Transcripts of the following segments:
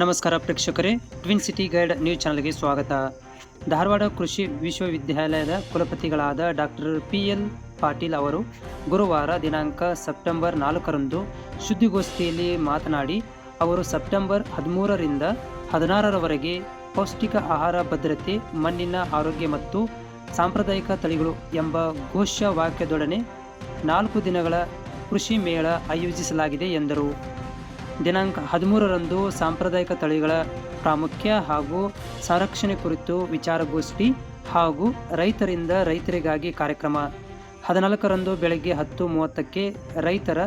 ನಮಸ್ಕಾರ ಪ್ರೇಕ್ಷಕರೇ. Twin city guide news ಚಾನಲ್ಗೆ ಸ್ವಾಗತ. ಧಾರವಾಡ ಕೃಷಿ ವಿಶ್ವವಿದ್ಯಾಲಯದ ಕುಲಪತಿಗಳಾದ ಡಾಕ್ಟರ್ ಪಿ ಎಲ್ ಪಾಟೀಲ್ ಅವರು ಗುರುವಾರ ದಿನಾಂಕ ಸೆಪ್ಟೆಂಬರ್ ನಾಲ್ಕರಂದು ಸುದ್ದಿಗೋಷ್ಠಿಯಲ್ಲಿ ಮಾತನಾಡಿ, ಅವರು ಸೆಪ್ಟೆಂಬರ್ ಹದಿಮೂರರಿಂದ ಹದಿನಾರರವರೆಗೆ ಪೌಷ್ಟಿಕ ಆಹಾರ ಭದ್ರತೆ, ಮಣ್ಣಿನ ಆರೋಗ್ಯ ಮತ್ತು ಸಾಂಪ್ರದಾಯಿಕ ತಳಿಗಳು ಎಂಬ ಘೋಷ ವಾಕ್ಯದೊಡನೆ ನಾಲ್ಕು ದಿನಗಳ ಕೃಷಿ ಮೇಳ ಆಯೋಜಿಸಲಾಗಿದೆ ಎಂದರು. ದಿನಾಂಕ ಹದಿಮೂರರಂದು ಸಾಂಪ್ರದಾಯಿಕ ತಳಿಗಳ ಪ್ರಾಮುಖ್ಯ ಹಾಗೂ ಸಂರಕ್ಷಣೆ ಕುರಿತು ವಿಚಾರಗೋಷ್ಠಿ ಹಾಗೂ ರೈತರಿಂದ ರೈತರಿಗಾಗಿ ಕಾರ್ಯಕ್ರಮ. ಹದಿನಾಲ್ಕರಂದು ಬೆಳಗ್ಗೆ ಹತ್ತು ಮೂವತ್ತಕ್ಕೆ ರೈತರ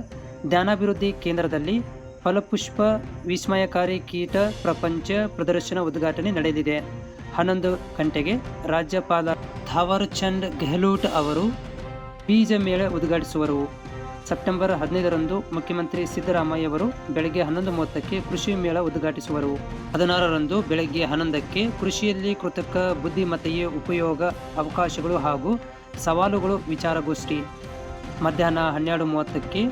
ಜ್ಞಾನಾಭಿವೃದ್ಧಿ ಕೇಂದ್ರದಲ್ಲಿ ಫಲಪುಷ್ಪ ವಿಸ್ಮಯಕಾರಿ ಕೀಟ ಪ್ರಪಂಚ ಪ್ರದರ್ಶನ ಉದ್ಘಾಟನೆ ನಡೆದಿದೆ. ಹನ್ನೊಂದು ಗಂಟೆಗೆ ರಾಜ್ಯಪಾಲ ಥಾವರ್ಚಂದ್ ಗೆಹ್ಲೋಟ್ ಅವರು ಬೀಜ ಮೇಳ ಉದ್ಘಾಟಿಸುವರು. ಸೆಪ್ಟೆಂಬರ್ ಹದಿನೈದರಂದು ಮುಖ್ಯಮಂತ್ರಿ ಸಿದ್ದರಾಮಯ್ಯ ಅವರು ಬೆಳಗ್ಗೆ ಹನ್ನೊಂದು ಮೂವತ್ತಕ್ಕೆ ಕೃಷಿ ಮೇಳ ಉದ್ಘಾಟಿಸುವರು. ಹದಿನಾರರಂದು ಬೆಳಗ್ಗೆ ಹನ್ನೊಂದಕ್ಕೆ ಕೃಷಿಯಲ್ಲಿ ಕೃತಕ ಬುದ್ಧಿಮತ್ತೆಯ ಉಪಯೋಗ ಅವಕಾಶಗಳು ಹಾಗೂ ಸವಾಲುಗಳು ವಿಚಾರಗೋಷ್ಠಿ. ಮಧ್ಯಾಹ್ನ ಹನ್ನೆರಡು ಮೂವತ್ತಕ್ಕೆ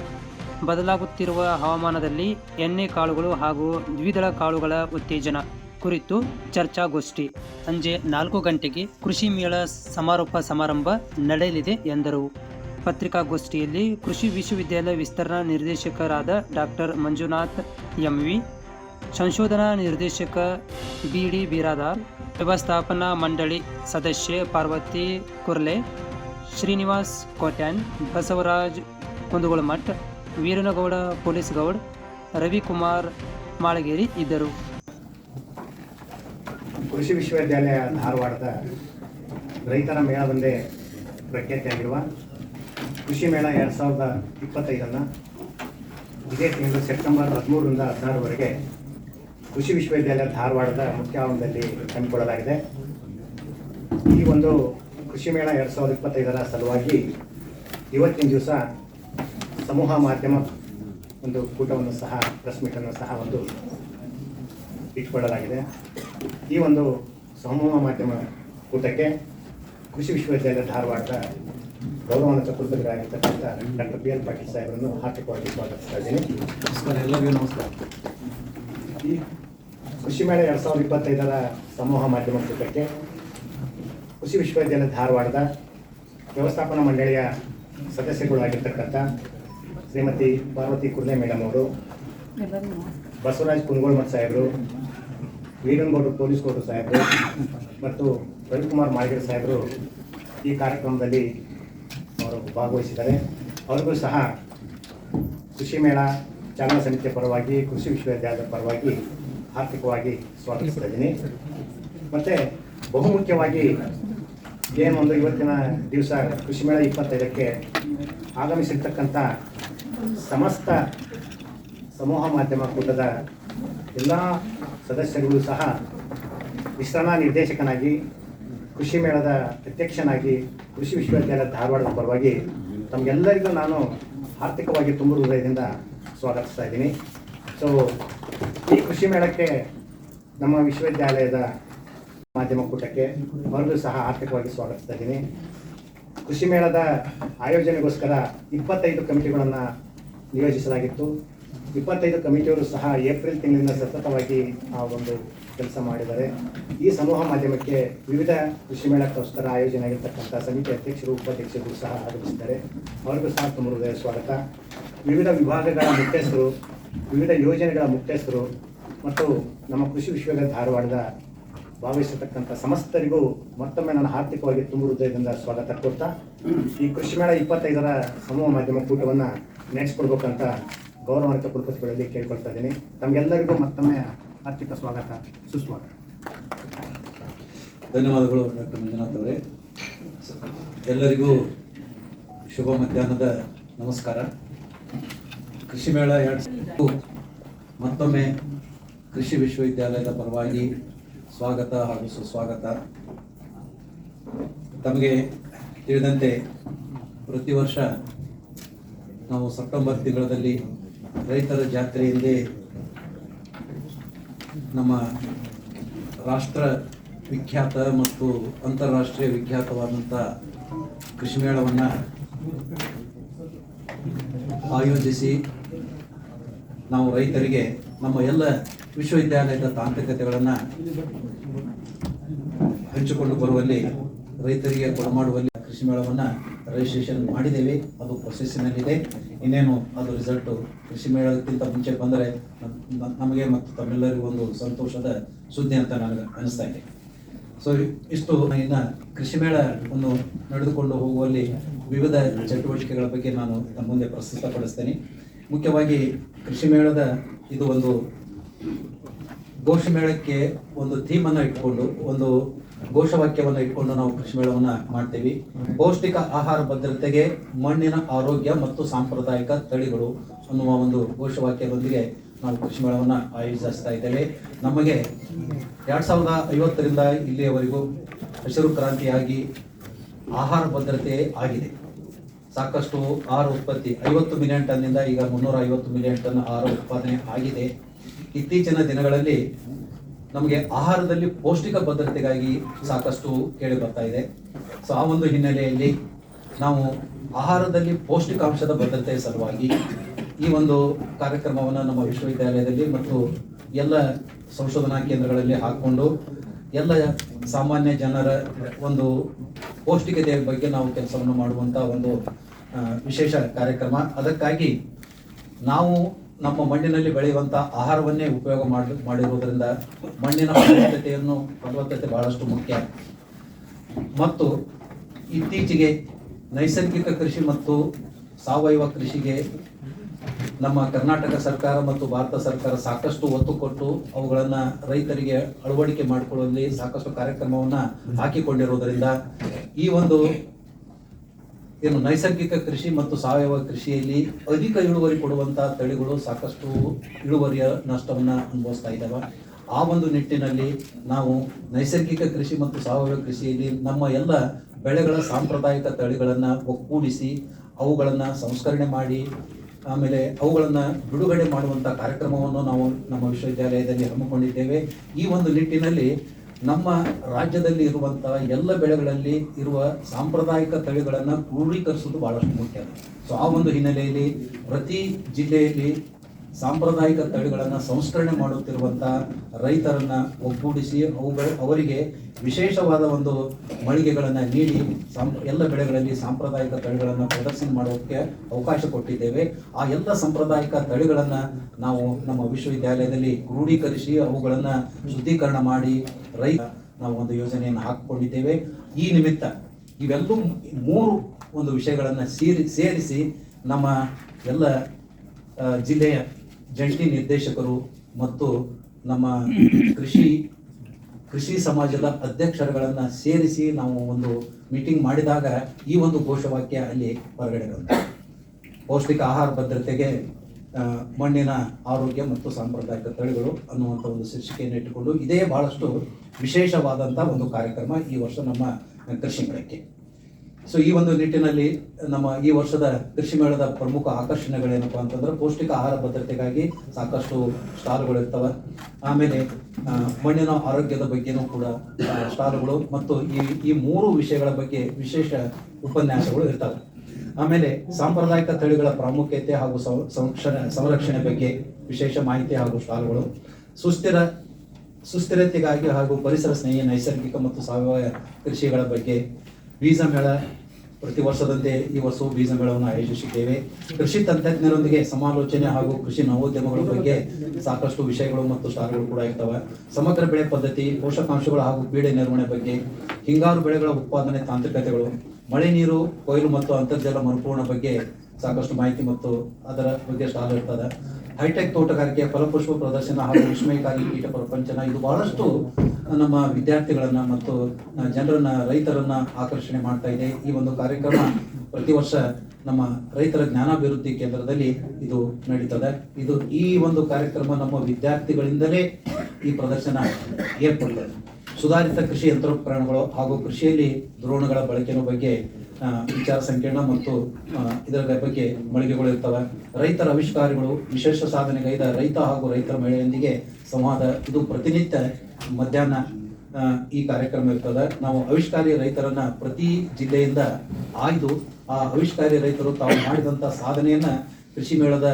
ಬದಲಾಗುತ್ತಿರುವ ಹವಾಮಾನದಲ್ಲಿ ಎಣ್ಣೆ ಕಾಳುಗಳು ಹಾಗೂ ದ್ವಿದಳ ಕಾಳುಗಳ ಉತ್ತೇಜನ ಕುರಿತು ಚರ್ಚಾಗೋಷ್ಠಿ. ಸಂಜೆ ನಾಲ್ಕು ಗಂಟೆಗೆ ಕೃಷಿ ಮೇಳ ಸಮಾರೋಪ ಸಮಾರಂಭ ನಡೆಯಲಿದೆ ಎಂದರು. ಪತ್ರಿಕಾಗೋಷ್ಠಿಯಲ್ಲಿ ಕೃಷಿ ವಿಶ್ವವಿದ್ಯಾಲಯ ವಿಸ್ತರಣಾ ನಿರ್ದೇಶಕರಾದ ಡಾಕ್ಟರ್ ಮಂಜುನಾಥ್ ಎಂವಿ, ಸಂಶೋಧನಾ ನಿರ್ದೇಶಕ ಬಿ ಡಿ ಬಿರಾದಾರ್, ವ್ಯವಸ್ಥಾಪನಾ ಮಂಡಳಿ ಸದಸ್ಯೆ ಪಾರ್ವತಿ ಕುರ್ಲೆ, ಶ್ರೀನಿವಾಸ್ ಕೋಟ್ಯಾನ್, ಬಸವರಾಜ್ ಕುಂದಗೋಳಮಠ್, ವೀರನಗೌಡ ಪೊಲೀಸ್ ಗೌಡ್, ರವಿಕುಮಾರ್ ಮಾಳಗೇರಿ ಇದ್ದರು. ಕೃಷಿ ವಿಶ್ವವಿದ್ಯಾಲಯ ಧಾರವಾಡದ ರೈತರ ಮೇಳವೆಂದೇ ಪ್ರಖ್ಯಾತಿಯಾಗಿರುವ ಕೃಷಿ ಮೇಳ ಎರಡು ಸಾವಿರದ ಇಪ್ಪತ್ತೈದನ್ನು ಇದೇ ತಿಂಗಳು ಸೆಪ್ಟೆಂಬರ್ ಹದಿಮೂರರಿಂದ ಹದಿನಾರವರೆಗೆ ಕೃಷಿ ವಿಶ್ವವಿದ್ಯಾಲಯ ಧಾರವಾಡದ ಮುಖ್ಯ ಆವರಣದಲ್ಲಿ ಹಮ್ಮಿಕೊಳ್ಳಲಾಗಿದೆ. ಈ ಒಂದು ಕೃಷಿ ಮೇಳ ಎರಡು ಸಾವಿರದ ಇಪ್ಪತ್ತೈದರ ಸಲುವಾಗಿ ಇವತ್ತಿನ ದಿವಸ ಸಮೂಹ ಮಾಧ್ಯಮ ಒಂದು ಕೂಟವನ್ನು ಸಹ ಪ್ರೆಸ್ ಮೀಟನ್ನು ಸಹ ಒಂದು ಇಟ್ಕೊಳ್ಳಲಾಗಿದೆ. ಈ ಒಂದು ಸಮೂಹ ಮಾಧ್ಯಮ ಕೂಟಕ್ಕೆ ಕೃಷಿ ವಿಶ್ವವಿದ್ಯಾಲಯ ಧಾರವಾಡದ ಗೌರವಾನ್ವಿತ ಕುಲಪತಿಗಳಾಗಿರ್ತಕ್ಕಂಥ ಡಾಕ್ಟರ್ ಬಿ ಎಲ್ ಪಾಟೀಲ್ ಸಾಹೇಬರನ್ನು ಹಾರ್ದಿಕವಾಗಿ ಸ್ವಾಗತಿಸ್ತಾ ಇದ್ದೀನಿ. ನಮಸ್ಕಾರ ಎಲ್ಲರಿಗೂ ನಮಸ್ಕಾರ. ಈ ಕೃಷಿ ಮೇಳ ಎರಡು ಸಾವಿರದ ಇಪ್ಪತ್ತೈದರ ಸಮೂಹ ಮಾಧ್ಯಮ ಕೂಟಕ್ಕೆ ಕೃಷಿ ವಿಶ್ವವಿದ್ಯಾಲಯ ಧಾರವಾಡದ ವ್ಯವಸ್ಥಾಪನಾ ಮಂಡಳಿಯ ಸದಸ್ಯರುಗಳಾಗಿರ್ತಕ್ಕಂಥ ಶ್ರೀಮತಿ ಪಾರ್ವತಿ ಕುರ್ಲೆ ಮೇಡಮ್ ಅವರು ಬಸವರಾಜ್ ಕುನ್ಗೋಳ್ಮಠ್ ಸಾಹೇಬರು ವೀರನಗೌಡರು ಪೊಲೀಸ್ ಕೋಟು ಸಾಹೇಬರು ಮತ್ತು ರವಿಕುಮಾರ್ ಮಾಳಿಗೇರ್ ಸಾಹೇಬರು ಈ ಕಾರ್ಯಕ್ರಮದಲ್ಲಿ ಭಾಗವಹಿಸಿದ್ದಾರೆ. ಅವರಿಗೂ ಸಹ ಕೃಷಿ ಮೇಳ ಚಾಲನಾ ಸಮಿತಿಯ ಪರವಾಗಿ, ಕೃಷಿ ವಿಶ್ವವಿದ್ಯಾಲಯದ ಪರವಾಗಿ ಆರ್ಥಿಕವಾಗಿ ಸ್ವಾಗತಿಸ್ತಾ ಇದ್ದೀನಿ. ಮತ್ತು ಬಹುಮುಖ್ಯವಾಗಿ ಏನು ಒಂದು ಇವತ್ತಿನ ದಿವಸ ಕೃಷಿ ಮೇಳ ಇಪ್ಪತ್ತೈದಕ್ಕೆ ಆಗಮಿಸಿರ್ತಕ್ಕಂಥ ಸಮಸ್ತ ಸಮೂಹ ಮಾಧ್ಯಮ ಕೂಟದ ಎಲ್ಲ ಸದಸ್ಯರಿಗೂ ಸಹ ವಿಶ್ರಮ ನಿರ್ದೇಶಕನಾಗಿ ಕೃಷಿ ಮೇಳದ ಅಧ್ಯಕ್ಷನಾಗಿ ಕೃಷಿ ವಿಶ್ವವಿದ್ಯಾಲಯ ಧಾರವಾಡದ ಪರವಾಗಿ ತಮಗೆಲ್ಲರಿಗೂ ನಾನು ಆರ್ಥಿಕವಾಗಿ ತುಂಬ ಹೃದಯದಿಂದ ಸ್ವಾಗತಿಸ್ತಾ ಇದ್ದೀನಿ. ಸೊ ಈ ಕೃಷಿ ಮೇಳಕ್ಕೆ ನಮ್ಮ ವಿಶ್ವವಿದ್ಯಾಲಯದ ಮಾಧ್ಯಮ ಕೂಟಕ್ಕೆ ಅವರಿಗೂ ಸಹ ಆರ್ಥಿಕವಾಗಿ ಸ್ವಾಗತಿಸ್ತಾ ಇದ್ದೀನಿ. ಕೃಷಿ ಮೇಳದ ಆಯೋಜನೆಗೋಸ್ಕರ ಇಪ್ಪತ್ತೈದು ಕಮಿಟಿಗಳನ್ನು ನಿಯೋಜಿಸಲಾಗಿತ್ತು. ಇಪ್ಪತ್ತೈದು ಕಮಿಟಿಯವರು ಸಹ ಏಪ್ರಿಲ್ ತಿಂಗಳಿಂದ ಸತತವಾಗಿ ಆ ಒಂದು ಕೆಲಸ ಮಾಡಿದ್ದಾರೆ. ಈ ಸಮೂಹ ಮಾಧ್ಯಮಕ್ಕೆ ವಿವಿಧ ಕೃಷಿ ಮೇಳಕ್ಕೋಸ್ಕರ ಆಯೋಜನೆ ಆಗಿರ್ತಕ್ಕಂಥ ಸಮಿತಿ ಅಧ್ಯಕ್ಷರು, ಉಪಾಧ್ಯಕ್ಷರು ಸಹ ಆಗಮಿಸಿದ್ದಾರೆ. ಅವರಿಗೂ ಸಹ ತುಂಬ ಹೃದಯ ಸ್ವಾಗತ. ವಿವಿಧ ವಿಭಾಗಗಳ ಮುಖ್ಯಸ್ಥರು, ವಿವಿಧ ಯೋಜನೆಗಳ ಮುಖ್ಯಸ್ಥರು ಮತ್ತು ನಮ್ಮ ಕೃಷಿ ವಿಶ್ವವಿದ್ಯಾಲಯ ಧಾರವಾಡದ ಭಾಗವಹಿಸತಕ್ಕಂಥ ಸಮಸ್ತರಿಗೂ ಮತ್ತೊಮ್ಮೆ ನಾನು ಆರ್ಥಿಕವಾಗಿ ತುಂಬ ಹೃದಯದಿಂದ ಸ್ವಾಗತ ಕೊಡ್ತಾ ಈ ಕೃಷಿ ಮೇಳ ಇಪ್ಪತ್ತೈದರ ಸಮೂಹ ಮಾಧ್ಯಮ ಕೂಟವನ್ನು ನೆನೆಸ್ಕೊಡ್ಬೇಕಂತ ಗೌರವಾನ್ವಿತ ಕುಲಪತಿಗಳಲ್ಲಿ ಕೇಳ್ಕೊಳ್ತಾ ಇದ್ದೀನಿ. ತಮಗೆಲ್ಲರಿಗೂ ಮತ್ತೊಮ್ಮೆ ಆರ್ಥಿಕ ಸ್ವಾಗತ. ಸುಸ್ವಾಗತ. ಧನ್ಯವಾದಗಳು, ಡಾಕ್ಟರ್ ಮಂಜುನಾಥ್ ಅವರೇ. ಎಲ್ಲರಿಗೂ ಶುಭ ಮಧ್ಯಾಹ್ನದ ನಮಸ್ಕಾರ. ಕೃಷಿ ಮೇಳ ಎರಡು ಮತ್ತೊಮ್ಮೆ ಕೃಷಿ ವಿಶ್ವವಿದ್ಯಾಲಯದ ಪರವಾಗಿ ಸ್ವಾಗತ ಹಾಗೂ ಸುಸ್ವಾಗತ. ತಮಗೆ ತಿಳಿದಂತೆ ಪ್ರತಿ ವರ್ಷ ನಾವು ಸೆಪ್ಟೆಂಬರ್ ತಿಂಗಳಲ್ಲಿ ರೈತರ ಜಾತ್ರೆಯಲ್ಲಿ ನಮ್ಮ ರಾಷ್ಟ್ರ ವಿಖ್ಯಾತ ಮತ್ತು ಅಂತಾರಾಷ್ಟ್ರೀಯ ವಿಖ್ಯಾತವಾದಂಥ ಕೃಷಿ ಮೇಳವನ್ನು ಆಯೋಜಿಸಿ ನಾವು ರೈತರಿಗೆ ನಮ್ಮ ಎಲ್ಲ ವಿಶ್ವವಿದ್ಯಾಲಯದ ತಾಂತ್ರಿಕತೆಗಳನ್ನು ಹಂಚಿಕೊಂಡು ಬರುವಲ್ಲಿ, ರೈತರಿಗೆ ಕೊಡಮಾಡುವಲ್ಲಿ ಕೃಷಿ ಮೇಳವನ್ನು ರಿಜಿಸ್ಟ್ರೇಷನ್ ಮಾಡಿದ್ದೇವೆ. ಅದು ಪ್ರೊಸೆಸ್ಸಿನಲ್ಲಿದೆ ಇನ್ನೇನು ಅದು ರಿಸಲ್ಟು ಕೃಷಿ ಮೇಳಕ್ಕಿಂತ ಮುಂಚೆ ಬಂದರೆ ನಮಗೆ ಮತ್ತು ತಮ್ಮೆಲ್ಲರಿಗೂ ಒಂದು ಸಂತೋಷದ ಸುದ್ದಿ ಅಂತ ನನಗೆ ಅನಿಸ್ತಾ ಇದೆ. ಸೊ ಇಷ್ಟು ಇನ್ನು ಕೃಷಿ ಮೇಳ ಒಂದು ನಡೆದುಕೊಂಡು ಹೋಗುವಲ್ಲಿ ವಿವಿಧ ಚಟುವಟಿಕೆಗಳ ಬಗ್ಗೆ ನಾನು ತಮ್ಮ ಮುಂದೆ ಪ್ರಸ್ತುತಪಡಿಸ್ತೇನೆ. ಮುಖ್ಯವಾಗಿ ಕೃಷಿ ಮೇಳದ ಇದು ಒಂದು ಘೋಷ ಮೇಳಕ್ಕೆ ಒಂದು ಥೀಮನ್ನು ಇಟ್ಕೊಂಡು ಒಂದು ಘೋಷವಾಕ್ಯವನ್ನು ಇಟ್ಕೊಂಡು ನಾವು ಕೃಷಿ ಮೇಳವನ್ನು ಮಾಡ್ತೀವಿ. ಪೌಷ್ಟಿಕ ಆಹಾರ ಭದ್ರತೆಗೆ ಮಣ್ಣಿನ ಆರೋಗ್ಯ ಮತ್ತು ಸಾಂಪ್ರದಾಯಿಕ ತಳಿಗಳು ಅನ್ನುವ ಒಂದು ಘೋಷವಾಕ್ಯದೊಂದಿಗೆ ನಾವು ಕೃಷಿ ಮೇಳವನ್ನು ಆಯೋಜಿಸ್ತಾ ಇದ್ದೇವೆ. ನಮಗೆ ಎರಡ್ ಸಾವಿರದ ಐವತ್ತರಿಂದ ಇಲ್ಲಿಯವರೆಗೂ ಹಸಿರು ಕ್ರಾಂತಿಯಾಗಿ ಆಹಾರ ಭದ್ರತೆ ಆಗಿದೆ. ಸಾಕಷ್ಟು ಆಹಾರ ಉತ್ಪತ್ತಿ, ಐವತ್ತು ಮಿಲಿಯನ್ ಟನ್ನಿಂದ ಈಗ ಮುನ್ನೂರ ಐವತ್ತು ಮಿಲಿಯನ್ ಟನ್ ಆಹಾರ ಉತ್ಪಾದನೆ ಆಗಿದೆ. ಇತ್ತೀಚಿನ ದಿನಗಳಲ್ಲಿ ನಮಗೆ ಆಹಾರದಲ್ಲಿ ಪೌಷ್ಟಿಕ ಭದ್ರತೆಗಾಗಿ ಸಾಕಷ್ಟು ಕೇಳಿ ಬರ್ತಾ ಇದೆ. ಸೊ, ಆ ಒಂದು ಹಿನ್ನೆಲೆಯಲ್ಲಿ ನಾವು ಆಹಾರದಲ್ಲಿ ಪೌಷ್ಟಿಕಾಂಶದ ಭದ್ರತೆ ಸಲುವಾಗಿ ಈ ಒಂದು ಕಾರ್ಯಕ್ರಮವನ್ನು ನಮ್ಮ ವಿಶ್ವವಿದ್ಯಾಲಯದಲ್ಲಿ ಮತ್ತು ಎಲ್ಲ ಸಂಶೋಧನಾ ಕೇಂದ್ರಗಳಲ್ಲಿ ಹಾಕ್ಕೊಂಡು ಎಲ್ಲ ಸಾಮಾನ್ಯ ಜನರ ಒಂದು ಪೌಷ್ಟಿಕತೆಯ ಬಗ್ಗೆ ನಾವು ಕೆಲಸವನ್ನು ಮಾಡುವಂಥ ಒಂದು ವಿಶೇಷ ಕಾರ್ಯಕ್ರಮ. ಅದಕ್ಕಾಗಿ ನಾವು ನಮ್ಮ ಮಣ್ಣಿನಲ್ಲಿ ಬೆಳೆಯುವಂಥ ಆಹಾರವನ್ನೇ ಉಪಯೋಗ ಮಾಡಿ, ಮಾಡಿರುವುದರಿಂದ ಮಣ್ಣಿನ ಫಲವತ್ತತೆಯನ್ನು ಫಲವತ್ತತೆ ಬಹಳಷ್ಟು ಮುಖ್ಯ. ಮತ್ತು ಇತ್ತೀಚೆಗೆ ನೈಸರ್ಗಿಕ ಕೃಷಿ ಮತ್ತು ಸಾವಯವ ಕೃಷಿಗೆ ನಮ್ಮ ಕರ್ನಾಟಕ ಸರ್ಕಾರ ಮತ್ತು ಭಾರತ ಸರ್ಕಾರ ಸಾಕಷ್ಟು ಒತ್ತು ಕೊಟ್ಟು ಅವುಗಳನ್ನು ರೈತರಿಗೆ ಅಳವಡಿಕೆ ಮಾಡಿಕೊಳ್ಳುವಲ್ಲಿ ಸಾಕಷ್ಟು ಕಾರ್ಯಕ್ರಮವನ್ನು ಹಾಕಿಕೊಂಡಿರುವುದರಿಂದ ಈ ಒಂದು ಏನು ನೈಸರ್ಗಿಕ ಕೃಷಿ ಮತ್ತು ಸಾವಯವ ಕೃಷಿಯಲ್ಲಿ ಅಧಿಕ ಇಳುವರಿ ಕೊಡುವಂತಹ ತಳಿಗಳು ಸಾಕಷ್ಟು ಇಳುವರಿಯ ನಷ್ಟವನ್ನು ಅನುಭವಿಸ್ತಾ ಇದ್ದಾವೆ ಆ ಒಂದು ನಿಟ್ಟಿನಲ್ಲಿ ನಾವು ನೈಸರ್ಗಿಕ ಕೃಷಿ ಮತ್ತು ಸಾವಯವ ಕೃಷಿಯಲ್ಲಿ ನಮ್ಮ ಎಲ್ಲ ಬೆಳೆಗಳ ಸಾಂಪ್ರದಾಯಿಕ ತಳಿಗಳನ್ನು ಒಕ್ಕೂಡಿಸಿ ಅವುಗಳನ್ನು ಸಂಸ್ಕರಣೆ ಮಾಡಿ, ಆಮೇಲೆ ಅವುಗಳನ್ನು ಬಿಡುಗಡೆ ಮಾಡುವಂಥ ಕಾರ್ಯಕ್ರಮವನ್ನು ನಾವು ನಮ್ಮ ವಿಶ್ವವಿದ್ಯಾಲಯದಲ್ಲಿ ಹಮ್ಮಿಕೊಂಡಿದ್ದೇವೆ. ಈ ಒಂದು ನಿಟ್ಟಿನಲ್ಲಿ ನಮ್ಮ ರಾಜ್ಯದಲ್ಲಿ ಇರುವಂತಹ ಎಲ್ಲ ಬೆಳೆಗಳಲ್ಲಿ ಇರುವ ಸಾಂಪ್ರದಾಯಿಕ ತಳಿಗಳನ್ನು ಕ್ರೂಢೀಕರಿಸುವುದು ಬಹಳಷ್ಟು ಮುಖ್ಯ. ಸೊ ಆ ಒಂದು ಹಿನ್ನೆಲೆಯಲ್ಲಿ ಪ್ರತಿ ಜಿಲ್ಲೆಯಲ್ಲಿ ಸಾಂಪ್ರದಾಯಿಕ ತಳಿಗಳನ್ನು ಸಂಸ್ಕರಣೆ ಮಾಡುತ್ತಿರುವಂಥ ರೈತರನ್ನ ಒಗ್ಗೂಡಿಸಿ ಅವುಗಳ, ಅವರಿಗೆ ವಿಶೇಷವಾದ ಒಂದು ಮಳಿಗೆಗಳನ್ನು ನೀಡಿ ಸಾಂ, ಎಲ್ಲ ಬೆಳೆಗಳಲ್ಲಿ ಸಾಂಪ್ರದಾಯಿಕ ತಳಿಗಳನ್ನು ಪ್ರದರ್ಶನ ಮಾಡೋಕ್ಕೆ ಅವಕಾಶ ಕೊಟ್ಟಿದ್ದೇವೆ. ಆ ಎಲ್ಲ ಸಾಂಪ್ರದಾಯಿಕ ತಳಿಗಳನ್ನು ನಾವು ನಮ್ಮ ವಿಶ್ವವಿದ್ಯಾಲಯದಲ್ಲಿ ಕ್ರೋಢೀಕರಿಸಿ ಅವುಗಳನ್ನು ಶುದ್ಧೀಕರಣ ಮಾಡಿ ರೈತ ನಾವು ಒಂದು ಯೋಜನೆಯನ್ನು ಹಾಕಿಕೊಂಡಿದ್ದೇವೆ. ಈ ನಿಮಿತ್ತ ಇವೆಲ್ಲೂ ಮೂರು ಒಂದು ವಿಷಯಗಳನ್ನು ಸೇರಿ, ಸೇರಿಸಿ ನಮ್ಮ ಎಲ್ಲ ಜಿಲ್ಲೆಯ ಜಂಟಿ ನಿರ್ದೇಶಕರು ಮತ್ತು ನಮ್ಮ ಕೃಷಿ ಕೃಷಿ ಸಮಾಜದ ಅಧ್ಯಕ್ಷರುಗಳನ್ನು ಸೇರಿಸಿ ನಾವು ಒಂದು ಮೀಟಿಂಗ್ ಮಾಡಿದಾಗ ಈ ಒಂದು ಘೋಷವಾಕ್ಯ ಅಲ್ಲಿ ಹೊರಗಡೆ ಬಂತು. ಪೌಷ್ಟಿಕ ಆಹಾರ ಭದ್ರತೆಗೆ ಮಣ್ಣಿನ ಆರೋಗ್ಯ ಮತ್ತು ಸಾಂಪ್ರದಾಯಿಕ ತಳಿಗಳು ಅನ್ನುವಂಥ ಒಂದು ಶೀರ್ಷಿಕೆಯನ್ನು ಇಟ್ಟುಕೊಂಡು ಇದೇ ಬಹಳಷ್ಟು ವಿಶೇಷವಾದಂಥ ಒಂದು ಕಾರ್ಯಕ್ರಮ ಈ ವರ್ಷ ನಮ್ಮ ಕೃಷಿ ಮೇಳಕ್ಕೆ. ಸೊ ಈ ಒಂದು ನಿಟ್ಟಿನಲ್ಲಿ ನಮ್ಮ ಈ ವರ್ಷದ ಕೃಷಿ ಮೇಳದ ಪ್ರಮುಖ ಆಕರ್ಷಣೆಗಳೇನಪ್ಪ ಅಂತಂದ್ರೆ ಪೌಷ್ಟಿಕ ಆಹಾರ ಭದ್ರತೆಗಾಗಿ ಸಾಕಷ್ಟು ಸ್ಟಾಲ್ಗಳು ಇರ್ತವೆ. ಆಮೇಲೆ ಮಣ್ಣಿನ ಆರೋಗ್ಯದ ಬಗ್ಗೆನೂ ಕೂಡ ಸ್ಟಾಲ್ಗಳು ಮತ್ತು ಈ ಈ ಮೂರು ವಿಷಯಗಳ ಬಗ್ಗೆ ವಿಶೇಷ ಉಪನ್ಯಾಸಗಳು ಇರ್ತವೆ. ಆಮೇಲೆ ಸಾಂಪ್ರದಾಯಿಕ ತಳಿಗಳ ಪ್ರಾಮುಖ್ಯತೆ ಹಾಗೂ ಸಂರಕ್ಷಣೆ ಸಂರಕ್ಷಣೆ ಬಗ್ಗೆ ವಿಶೇಷ ಮಾಹಿತಿ ಹಾಗೂ ಸ್ಟಾಲ್ಗಳು. ಸುಸ್ಥಿರ, ಸುಸ್ಥಿರತೆಗಾಗಿ ಹಾಗೂ ಪರಿಸರ ಸ್ನೇಹಿ, ನೈಸರ್ಗಿಕ ಮತ್ತು ಸಾವಯವ ಕೃಷಿಗಳ ಬಗ್ಗೆ, ಬೀಜ ಮೇಳ ಪ್ರತಿ ವರ್ಷದಂತೆ ಈ ವರ್ಷವೂ ಬೀಜ ಮೇಳವನ್ನು ಆಯೋಜಿಸಿದ್ದೇವೆ ಕೃಷಿ ತಂತ್ರಜ್ಞರೊಂದಿಗೆ ಸಮಾಲೋಚನೆ ಹಾಗೂ ಕೃಷಿ ನವೋದ್ಯಮಗಳ ಬಗ್ಗೆ ಸಾಕಷ್ಟು ವಿಷಯಗಳು ಮತ್ತು ಸ್ಟಾರ್ಗಳು ಕೂಡ ಇರ್ತವೆ. ಸಮಗ್ರ ಬೆಳೆ ಪದ್ಧತಿ, ಪೋಷಕಾಂಶಗಳು ಹಾಗೂ ಪೀಡೆ ನಿರ್ವಹಣೆ ಬಗ್ಗೆ, ಹಿಂಗಾರು ಬೆಳೆಗಳ ಉತ್ಪಾದನೆ ತಾಂತ್ರಿಕತೆಗಳು, ಮಳೆ ನೀರು, ಕೊಯ್ಲು ಮತ್ತು ಅಂತರ್ಜಲ ಮರುಪೂರ್ಣ ಬಗ್ಗೆ ಸಾಕಷ್ಟು ಮಾಹಿತಿ ಮತ್ತು ಅದರ ಬಗ್ಗೆ ಸ್ಟಾಲ್ ಇರ್ತದೆ. ಹೈಟೆಕ್ ತೋಟಗಾರಿಕೆ ಫಲಪುಷ್ಪ ಪ್ರದರ್ಶನ ಹಾಗೂ ವಿಸ್ಮಯಕಾರಿ ಕೀಟ ಪ್ರಪಂಚನ ಇದು ಬಹಳಷ್ಟು ನಮ್ಮ ವಿದ್ಯಾರ್ಥಿಗಳನ್ನ ಮತ್ತು ಜನರನ್ನ, ರೈತರನ್ನ ಆಕರ್ಷಣೆ ಮಾಡ್ತಾ ಇದೆ. ಈ ಒಂದು ಕಾರ್ಯಕ್ರಮ ಪ್ರತಿ ವರ್ಷ ನಮ್ಮ ರೈತರ ಜ್ಞಾನಾಭಿವೃದ್ಧಿ ಕೇಂದ್ರದಲ್ಲಿ ಇದು ನಡೀತದೆ. ಇದು ಈ ಒಂದು ಕಾರ್ಯಕ್ರಮ ನಮ್ಮ ವಿದ್ಯಾರ್ಥಿಗಳಿಂದಲೇ ಈ ಪ್ರದರ್ಶನ ಏರ್ಪಡ್ತದೆ. ಸುಧಾರಿತ ಕೃಷಿ ಯಂತ್ರೋಪಕರಣಗಳು ಹಾಗೂ ಕೃಷಿಯಲ್ಲಿ ದ್ರೋಣಗಳ ಬಳಕೆಯ ಬಗ್ಗೆ ವಿಚಾರ ಸಂಕಿರಣ ಮತ್ತು ಇದರ ಬಗ್ಗೆ ಮಳಿಗೆಗಳು ಇರ್ತವೆ. ರೈತರ ಆವಿಷ್ಕಾರಗಳು, ವಿಶೇಷ ಸಾಧನೆಗೈದ ರೈತ ಹಾಗೂ ರೈತರ ಮಹಿಳೆಯೊಂದಿಗೆ ಸಂವಾದ. ಇದು ಪ್ರತಿನಿತ್ಯ ಮಧ್ಯಾಹ್ನ ಈ ಕಾರ್ಯಕ್ರಮ ಇರ್ತದೆ. ನಾವು ಆವಿಷ್ಕಾರಿ ರೈತರನ್ನ ಪ್ರತಿ ಜಿಲ್ಲೆಯಿಂದ ಆಯ್ದು ಆ ಆವಿಷ್ಕಾರಿ ರೈತರು ತಾವು ಮಾಡಿದಂಥ ಸಾಧನೆಯನ್ನ ಕೃಷಿ ಮೇಳದ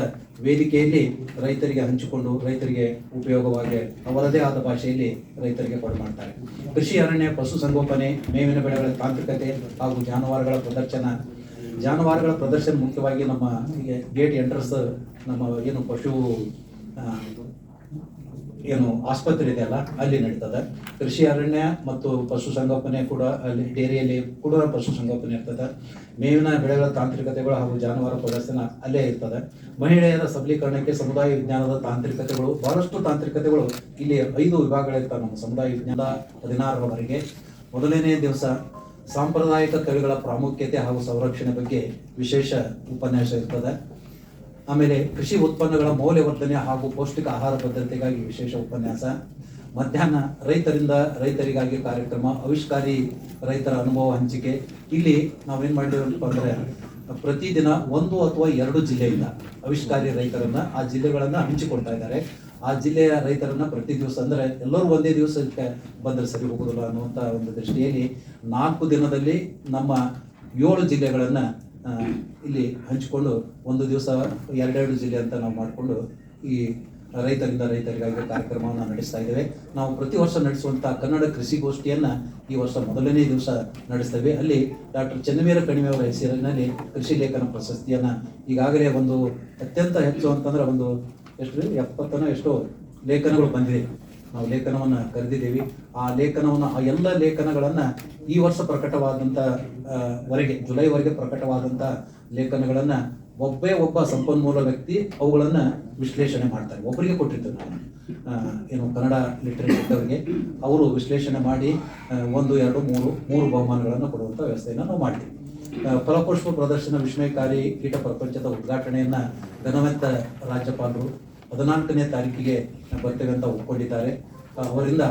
ವೇದಿಕೆಯಲ್ಲಿ ರೈತರಿಗೆ ಹಂಚಿಕೊಂಡು ರೈತರಿಗೆ ಉಪಯೋಗವಾಗಿ ಅವರದೇ ಆದ ಭಾಷೆಯಲ್ಲಿ ರೈತರಿಗೆ ಕೊಡು ಮಾಡ್ತಾರೆ. ಕೃಷಿ ಅರಣ್ಯ ಪಶುಸಂಗೋಪನೆ ಮೇವಿನ ಬೆಳೆಗಳ ತಾಂತ್ರಿಕತೆ ಹಾಗೂ ಜಾನುವಾರುಗಳ ಪ್ರದರ್ಶನ. ಜಾನುವಾರುಗಳ ಪ್ರದರ್ಶನ ಮುಖ್ಯವಾಗಿ ನಮ್ಮ ಗೇಟ್ ಎಂಟ್ರನ್ಸ್ ನಮ್ಮ ಏನು ಪಶು ಏನು ಆಸ್ಪತ್ರೆ ಇದೆಯಲ್ಲ ಅಲ್ಲಿ ನಡೀತದೆ. ಕೃಷಿ ಅರಣ್ಯ ಮತ್ತು ಪಶುಸಂಗೋಪನೆ ಕೂಡ ಅಲ್ಲಿ, ಡೇರಿಯಲ್ಲಿ ಕೂಡ ಪಶುಸಂಗೋಪನೆ ಇರ್ತದೆ. ಮೇವಿನ ಬೆಳೆಗಳ ತಾಂತ್ರಿಕತೆಗಳು ಹಾಗೂ ಜಾನುವಾರು ಪ್ರದರ್ಶನ ಅಲ್ಲೇ ಇರ್ತದೆ. ಮಹಿಳೆಯರ ಸಬಲೀಕರಣಕ್ಕೆ ಸಮುದಾಯ ವಿಜ್ಞಾನದ ತಾಂತ್ರಿಕತೆಗಳು, ಬಹಳಷ್ಟು ತಾಂತ್ರಿಕತೆಗಳು ಇಲ್ಲಿ ಐದು ವಿಭಾಗಗಳಿರ್ತವೆ ನಮ್ಮ ಸಮುದಾಯ ವಿಜ್ಞಾನ ಹದಿನಾರರವರೆಗೆ. ಮೊದಲನೇ ದಿವಸ ಸಾಂಪ್ರದಾಯಿಕ ಕವಿಗಳ ಪ್ರಾಮುಖ್ಯತೆ ಹಾಗೂ ಸಂರಕ್ಷಣೆ ಬಗ್ಗೆ ವಿಶೇಷ ಉಪನ್ಯಾಸ ಇರ್ತದೆ. ಆಮೇಲೆ ಕೃಷಿ ಉತ್ಪನ್ನಗಳ ಮೌಲ್ಯವರ್ಧನೆ ಹಾಗೂ ಪೌಷ್ಟಿಕ ಆಹಾರ ಭದ್ರತೆಗಾಗಿ ವಿಶೇಷ ಉಪನ್ಯಾಸ. ಮಧ್ಯಾಹ್ನ ರೈತರಿಂದ ರೈತರಿಗಾಗಿ ಕಾರ್ಯಕ್ರಮ, ಆವಿಷ್ಕಾರಿ ರೈತರ ಅನುಭವ ಹಂಚಿಕೆ. ಇಲ್ಲಿ ನಾವೇನ್ ಮಾಡಿದ್ದೀವಪ್ಪ ಅಂದ್ರೆ ಪ್ರತಿದಿನ ಒಂದು ಅಥವಾ ಎರಡು ಜಿಲ್ಲೆಯಿಂದ ಆವಿಷ್ಕಾರಿ ರೈತರನ್ನ ಆ ಜಿಲ್ಲೆಗಳನ್ನ ಹಂಚಿಕೊಳ್ತಾ ಇದ್ದಾರೆ. ಆ ಜಿಲ್ಲೆಯ ರೈತರನ್ನ ಪ್ರತಿ ದಿವಸ ಅಂದ್ರೆ ಎಲ್ಲರೂ ಒಂದೇ ದಿವಸಕ್ಕೆ ಬಂದ್ರೆ ಸರಿ ಹೋಗುದಿಲ್ಲ ಅನ್ನುವಂತ ಒಂದು ದೃಷ್ಟಿಯಲ್ಲಿ ನಾಲ್ಕು ದಿನದಲ್ಲಿ ನಮ್ಮ ಏಳು ಜಿಲ್ಲೆಗಳನ್ನ ಇಲ್ಲಿ ಹಂಚಿಕೊಂಡು ಒಂದು ದಿವಸ ಎರಡೆರಡು ಜಿಲ್ಲೆ ಅಂತ ನಾವು ಮಾಡಿಕೊಂಡು ಈ ರೈತರಿಂದ ರೈತರಿಗಾಗಿ ಕಾರ್ಯಕ್ರಮವನ್ನು ನಡೆಸ್ತಾ ಇದ್ದೇವೆ. ನಾವು ಪ್ರತಿ ವರ್ಷ ನಡೆಸುವಂಥ ಕನ್ನಡ ಕೃಷಿಗೋಷ್ಠಿಯನ್ನು ಈ ವರ್ಷ ಮೊದಲನೇ ದಿವಸ ನಡೆಸ್ತೇವೆ. ಅಲ್ಲಿ ಡಾಕ್ಟರ್ ಚನ್ನವೀರ ಕಣಿವೆ ಅವರ ಹೆಸರಿನಲ್ಲಿ ಕೃಷಿ ಲೇಖನ ಪ್ರಶಸ್ತಿಯನ್ನ ಈಗಾಗಲೇ ಒಂದು ಅತ್ಯಂತ ಹೆಚ್ಚು ಅಂತಂದ್ರೆ ಒಂದು ಎಷ್ಟು? ಎಪ್ಪತ್ತನೋ ಎಷ್ಟೋ ಲೇಖನಗಳು ಬಂದಿದೆ. ನಾವು ಲೇಖನವನ್ನು ಕರೆದಿದ್ದೀವಿ. ಆ ಲೇಖನವನ್ನು ಆ ಎಲ್ಲ ಲೇಖನಗಳನ್ನ ಈ ವರ್ಷ ಪ್ರಕಟವಾದಂತ ಆ, ವರೆಗೆ ಜುಲೈವರೆಗೆ ಪ್ರಕಟವಾದಂತ ಲೇಖನಗಳನ್ನ ಒಬ್ಬೇ ಒಬ್ಬ ಸಂಪನ್ಮೂಲ ವ್ಯಕ್ತಿ ಅವುಗಳನ್ನು ವಿಶ್ಲೇಷಣೆ ಮಾಡ್ತಾರೆ. ಒಬ್ಬರಿಗೆ ಕೊಟ್ಟಿರ್ತಾರೆ ಏನು ಕನ್ನಡ ಲಿಟರೇಚರ್ ಅವರಿಗೆ. ಅವರು ವಿಶ್ಲೇಷಣೆ ಮಾಡಿ ಒಂದು ಎರಡು ಮೂರು ಮೂರು ಬಹುಮಾನಗಳನ್ನು ಕೊಡುವಂಥ ವ್ಯವಸ್ಥೆಯನ್ನು ನಾವು ಮಾಡ್ತೀವಿ. ಫಲಪುಷ್ಪ ಪ್ರದರ್ಶನ ವಿಸ್ಮಯಕಾರಿ ಕೀಟ ಪ್ರಪಂಚದ ಉದ್ಘಾಟನೆಯನ್ನ ಘನವಂತ ರಾಜ್ಯಪಾಲರು ಹದಿನಾಲ್ಕನೇ ತಾರೀಕಿಗೆ ಬರ್ತೇವೆ ಅಂತ ಒಪ್ಕೊಂಡಿದ್ದಾರೆ. ಆ, ಅವರಿಂದ